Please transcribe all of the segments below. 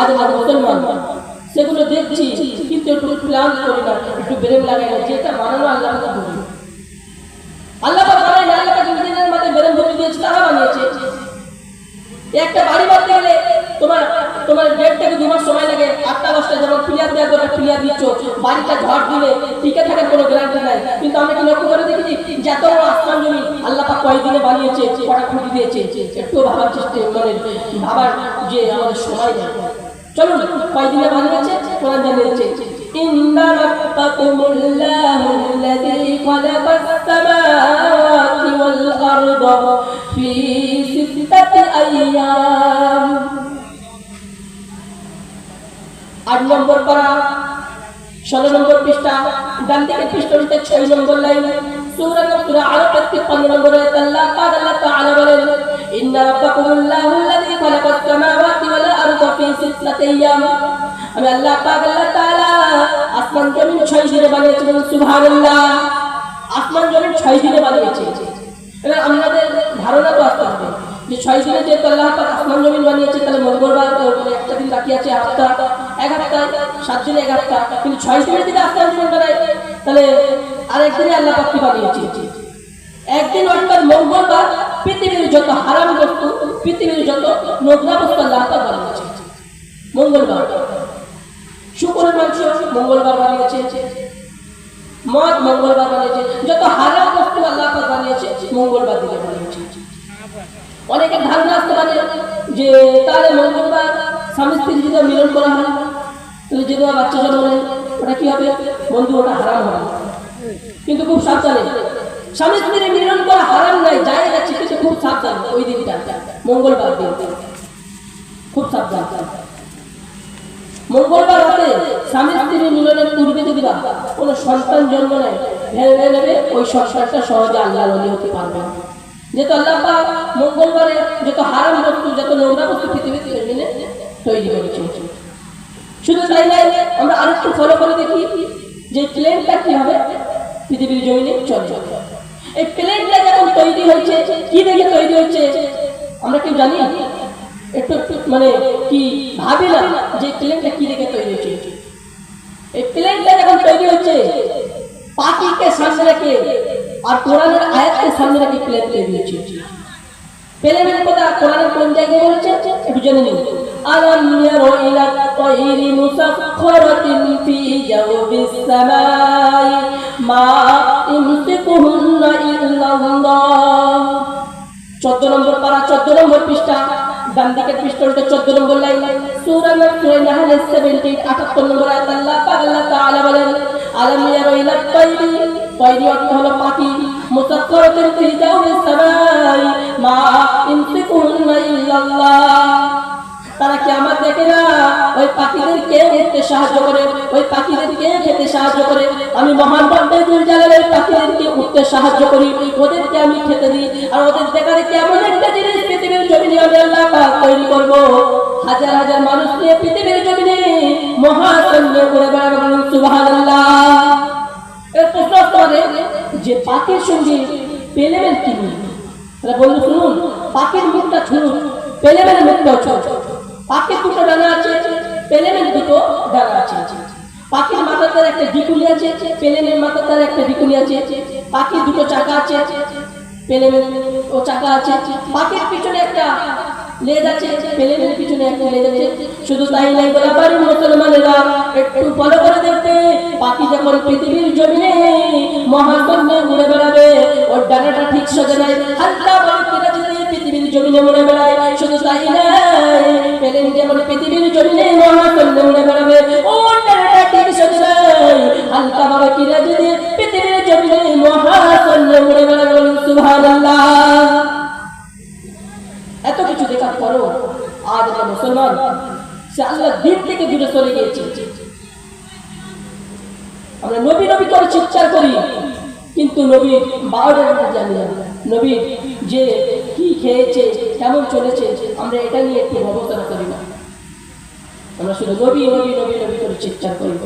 আজ সেগুলো দেখছি, কিন্তু একটু প্ল্যান করি না, একটু লাগাই না, যেটা বানানো আল্লাহ বলি আল্লাহ বানায় আল্লাহ ভর্তি দিয়েছে তারা বানিয়েছে। একটা বাড়ি তোমার দেড় থেকে দু মাস সময় লাগে আটটা দশটা যেমন ক্লিয়ার দেওয়ার দরকার ক্লিয়ার দিচ্ছ বাড়িটা ঝড় দিলে টিকে থাকার কোনো গ্যারান্টি নাই কিন্তু আমরা কি লক্ষ্য করে দেখেছি যে এত বড় আসমান জমি আল্লাহ পাক কয়েকদিনে বানিয়েছে কটা খুঁটি দিয়েছে একটু ভাবার চেষ্টা মানে ভাবার যে আমাদের সময় নেই চলুন কয়েকদিনে বানিয়েছে কোরআন জানিয়েছে إن ربكم الله الذي خلق السماوات والأرض في ستة أيام আট নম্বর পারা ষোলো নম্বর পৃষ্ঠা, ডান দিকে পৃষ্ঠাটিতে ছয় নম্বর লাইন আরব তিপ্পান্ন নম্বর আয়াত আল্লাহ পাক আল্লাহ তাআলা বলেন, ইন্না রাব্বাকুমুল্লাহু আল্লাযী আল্লাহ আসমান, জমিন ছয় দিনে বানিয়েছেন সুবহানাল্লাহ। আসমান, জমিন আমাদের ধারণা তো আসতে হবে যে ছয় দিনে যে আল্লাহ পাক আসমান, জমিন বানিয়েছে, তাহলে মঙ্গলবার একটা দিন বাকি আছে হাফতা এক সাত দিনে এক কিন্তু ছয় দিনে যদি আসমান জমিন বানায় তাহলে আরেকদিনে আল্লাহ পাক কি বানিয়েছে একদিন অর্থাৎ মঙ্গলবার, পৃথিবীর যত হারাম বস্তু, পৃথিবীর যত নোংরা বস্তু আল্লাহ বানিয়েছে। মঙ্গলবার। শুক্রের মাংস মঙ্গলবার বানিয়েছে। মদ মঙ্গলবার বানিয়েছে। যত হারাম বস্তু আল্লাহ বানিয়েছে, মঙ্গলবার দিকে বানিয়েছে। অনেকের ধারণা আসতে পারে যে তাহলে মঙ্গলবার স্বামী স্ত্রী মিলন করা হয় তাহলে যদি আমার বাচ্চা জন্ম নেয় ওটা কি হবে? বন্ধু, ওটা হারাম হবে। কিন্তু খুব সাবধানে। স্বামী স্ত্রী মিলন করা হারাম নাই যায় যাচ্ছে কিন্তু খুব সাবধান ওই দিনটা, মঙ্গলবার দিন। খুব সাবধান। মঙ্গলবার রাতে স্বামী স্ত্রী মিলনের পূর্বে যদি কোনো সন্তান জন্ম নেয় ভেবে নেবে, ওই সন্তানটা সহজে আল্লাহ নদী হতে পারবে যেহেতু আল্লাহ মঙ্গলবারে যত হারাম বস্তু, যত নোংরা বস্তু পৃথিবীতে তৈরি করেছে শুধু তাই নয়, আমরা আরেকটু ফলো করে দেখি যে প্লেনটা কি হবে? পৃথিবীর জমিনে চলে এই প্লেনটা যখন তৈরি হয়েছে, কি দেখে তৈরি হচ্ছে আমরা কেউ জানি একটু একটু মানে কি ভাবি না যে প্লেনটা কি দেখে তৈরি হচ্ছে এই প্লেনটা যখন তৈরি হচ্ছে পাখিকে সামনে রেখে আর কোরআনের আয়াতকে সামনে রেখে প্লেন তৈরি হচ্ছে প্লেনের কথা কোরআনের কোন জায়গায় বলেছে? একটু জেনে নিন। আলাম ইয়ারু ইলা তাইরি মুসাখখারাতিন ফি জাওবিস সামাই মা ইমসিকুহুন্না ইল্লাল্লাহ 14 নম্বর পারা 14 নম্বর পৃষ্ঠা। ডান দিকের পৃষ্ঠাটা 14 নম্বর লাইন। সূরা সূরা নাহল 17 78 নম্বর আয়াত আল্লাহ পাক, আল্লাহ তাআলা বলেন, আলাম ইয়ারু ইলা তাইরি তাইরি অর্থ হলো পাখি। মুসাখখারাতিন ফি জাওবিস সামাই। মা ইমসিকুহুন্না ইল্লাল্লাহ। না, ওই পাখিদের কে উঠতে সাহায্য করে? ওই পাখিদের কে খেতে সাহায্য করে? আমি মহান রব্বুল জালালের পাখিদেরকে উঠতে সাহায্য করি। ওদেরকে আমি খেতে দিই। আর ওদের দেখারে কেমন একটা জিনিস? পৃথিবীর জমিনে আমি আল্লাহ তৈরি করব। হাজার হাজার মানুষ নিয়ে পৃথিবীর জমিনে মহাশূন্য করে বেড়াবেন সুবহানাল্লাহ। এর প্রশ্ন পারে যে পাখির সঙ্গে পেলেবেন কি নিয়ে শুনুন, পাখির মুখটা শুনুন পেলেবেন মুখটা ছোট পাখির দুটো ডানা আছে, পেলেনের দুটো ডানা আছে। পাখির মাথার তার একটা ডিকুলি আছে, পেলেনের মাথার তার একটা ডিকুলি আছে। পাখির দুটো চাকা আছে, পেলেনের ও চাকা আছে। পাখির পিছনে একটা লেজ আছে, পেলেনের পিছনে একটা লেজ আছে। শুধু তাই নাই মুসলমানেরা একটু ফলো করে দেখতে, পাখি যখন পৃথিবীর জমিনে মহাশূন্যে ঘুরে বেড়াবে, ওর ডানাটা ঠিক সোজা নাই হালকা বলে জমিনে ঘুরে বেড়ায় শুধু তাই নাই পেলেন যেমন পৃথিবীর জমিনে মহাশূন্যে ঘুরে বেড়াবে হালকা বলে কিনা যদি পৃথিবীর জমিনে মহাশূন্যে ঘুরে বেড়াবে বলুন এত কিছু দেখার পরও আজ আমরা মুসলমান, সে আল্লাহ দিন থেকে দূরে সরে গিয়েছে। আমরা নবী নবী করে চিৎকার করি, কিন্তু নবী বারোটার কথা জানি না। নবী যে কি খেয়েছে, কেমন চলেছে, আমরা এটা নিয়ে একটু গবেষণা করি না। আমরা শুধু নবী নবী নবী নবী করে চিৎকার করি।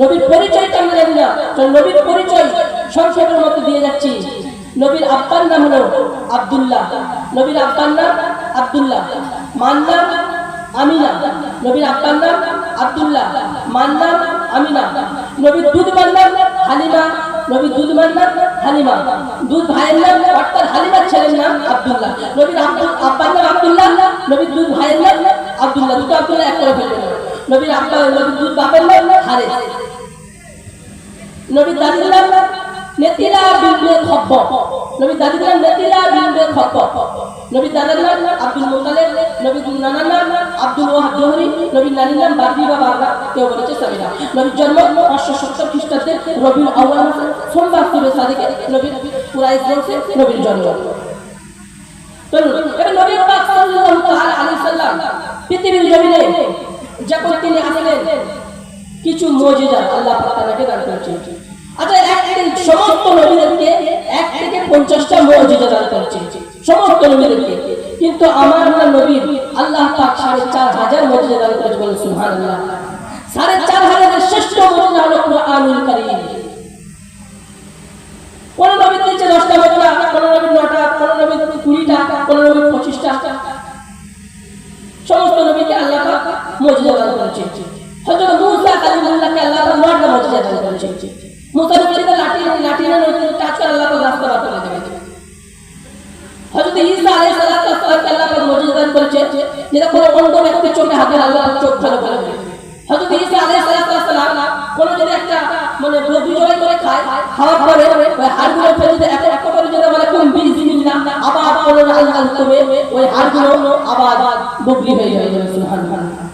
নবীর পরিচয়টা আমরা জানি না তো নবীর পরিচয় সংক্ষেপের মধ্যে দিয়ে যাচ্ছি। নবীর আব্বার নাম হলো আব্দুল্লাহ। নবীর আব্বার নাম আব্দুল্লাহ। মান নাম আমিনা। নবীর আব্বার নাম আব্দুল্লাহ। মান নাম আমিনা। নবীর দুধ নাম হালিমা। নবীর দুধ মান নাম হালিমা। দুধ ভাইয়ের নাম অর্থাৎ হালিমার ছেলের নাম আব্দুল্লাহ। নবীর আব্দুল আব্বার নাম আব্দুল্লাহ নবীর দুধ ভাইয়ের নাম আব্দুল্লাহ। দুটো আব্দুল্লাহ এক করে ফেলবে নবীর আব্বা নবীর দুধ বাপের নাম হারে নবীর দাদির নাম নেতিলা বিনতে খব্ব নবীর দাদির নাম নেতিলা বিনতে খব্ব নবীর দাদার নাম আব্দুল মুতালেব নবীর নানার নাম আব্দুল ওয়াহাব জোহরি, নবীর নানির নাম বা বারবা কেউ বলেছে সামিরা নবীর জন্ম পাঁচশো সত্তর খ্রিস্টাব্দে রবিউল আউয়াল মাসে সাদিকে নবীর কুরাইশ বংশে নবীর জন্ম। নবী কিছু মুজিজা আল্লাহ পাক দান করেছেন। আচ্ছা সমস্ত নবীদেরকে এক থেকে পঞ্চাশটা মুজিজা দান করেছেন সমস্ত নবীদেরকে। কিন্তু আমার নবী আল্লাহ সাড়ে চার হাজার সুবহানাল্লাহ। সাড়ে চার হাজারের শ্রেষ্ঠ নবীর দশটা মুদ্রা কোন নবীর নটা, কোন নবীর কুড়িটা, কোন নবীর পঁচিশটা। সমস্ত নবীকে আল্লাহ পাক মজিদা দান করেছে। হযরত মূসা আল্লাহ পাক মজিদা দান করেছে। মূসা না একটা মানে খায়, খাওয়ার পরে ওই হাড়গুলো ফেলে দিতে এক এক করে যদি বলে কোন বিসমিল্লাহ আবার বলে আল্লাহ তবে ওই হাড়গুলো আবার বকরি হয়ে যাবে, সুবহানাল্লাহ।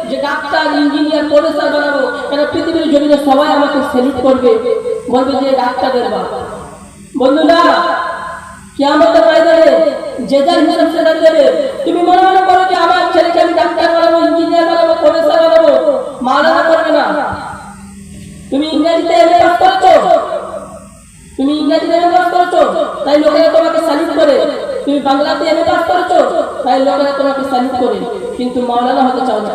ডাক্তার, ইঞ্জিনিয়ার, প্রফেসর বানাবো। কেন পৃথিবীর জমিনে সবাই আমাকে সেলুট করবে? বলবে যে ডাক্তারের বাপ। বন্ধুরা যে যার হিসাব দেবে। তুমি মনে মনে করো যে, আমার ছেলেকে আমি ডাক্তার বানাবো, ইঞ্জিনিয়ার বানাবো, প্রফেসর বানাবো। করবে না। তুমি ইংরেজিতে এমএ পাস করেছ? তুমি ইংরেজিতে এমএ পাস তাই লোকেরা তোমাকে সালিট করে। তুমি বাংলাতে এমএ পাস করেছ? তাই লোকেরা তোমাকে সালিট করে। কিন্তু মাওলানা হতে চাও না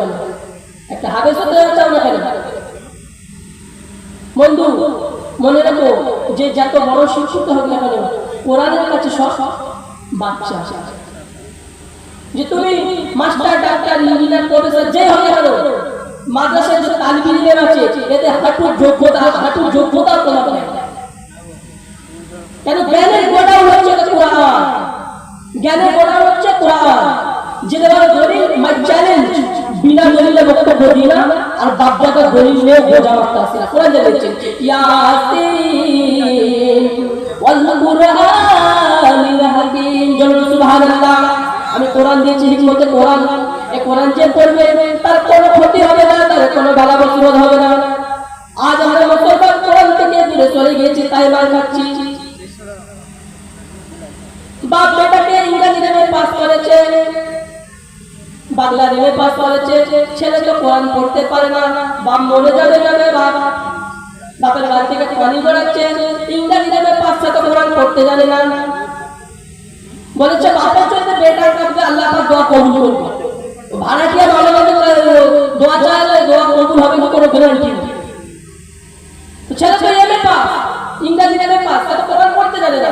একটা হাফেজ হতে চাও না কেন? বন্ধু, মনে রাখো, যে যত বড় শিক্ষিত হোক না কেন, কোরআনের কাছে সব বাচ্চা। যে তুমি মাস্টার, ডাক্তার, ইঞ্জিনিয়ার, প্রফেসর, যে হবে কেন, মাদ্রাসায় যে তালিবি আছে, এতে হাঁটুর যোগ্যতা হাঁটুর যোগ্যতা তোমার কেন জ্ঞানের গোড়াও হচ্ছে কোরআন? জ্ঞানের গোড়াও হচ্ছে কোরআন। যেটা বলে চ্যালেঞ্জ বিনা দলিলে বক্তব্য দিই না, আর বাপদাদা দলিল নিয়ে বোঝা মারতে আসে না। কোরআন জানিয়েছেন আমি কোরআন দিয়েছি, হিকমতে কোরআন। এই কোরআন যে পড়বে, তার কোনো ক্ষতি হবে না, তার কোনো বালা মুসিবত হবে না। আজ আমরা মুসলমান কোরআন থেকে দূরে চলে গিয়েছি, তাই মার খাচ্ছি। কোরআন পড়তে পারে না, বাপ মরে যাবে যাবে বাপ। বাপের বাড়ি থেকে পানি বেড়াচ্ছে ইংরেজি নেমে পাস তো কোরআন পড়তে জানে না। বলেছে, বাপের জন্য বেটার কাছে আল্লাহ পাক দোয়া কবুল করবে। ভাড়াটিয়া ভালো ভাবে দোয়া চাইলে, দোয়া কবুল হবে না কোনো গ্যারান্টি তো ছেলে তো এমএ পাস, ইংরেজি এমএ পাস তাতে কোরআন পড়তে জানে না।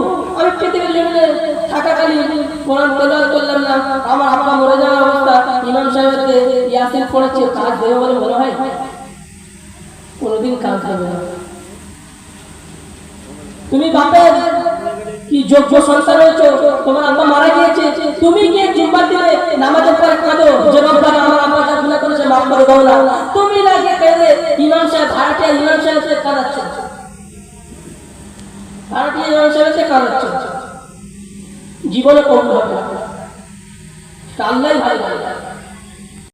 দেবে বলে মনে হয়? কোনোদিন কাজ দেবে না। তুমি বাপের কি যোগ্য সন্তান হয়েছো তোমার আব্বা মারা গিয়েছে। তুমি কি জুম্মার দিনে নামাজের পরে কাঁদো। যে আমার করেছে, মাফ করে দাও না। তুমি না গিয়ে ইমাম সাহেব ইমাম কাঁদাচ্ছ। ভাড়াটিয়া ইমাম সাহেবকে কাঁদাচ্ছ। জীবনে কবুল হবে ভাই ভাই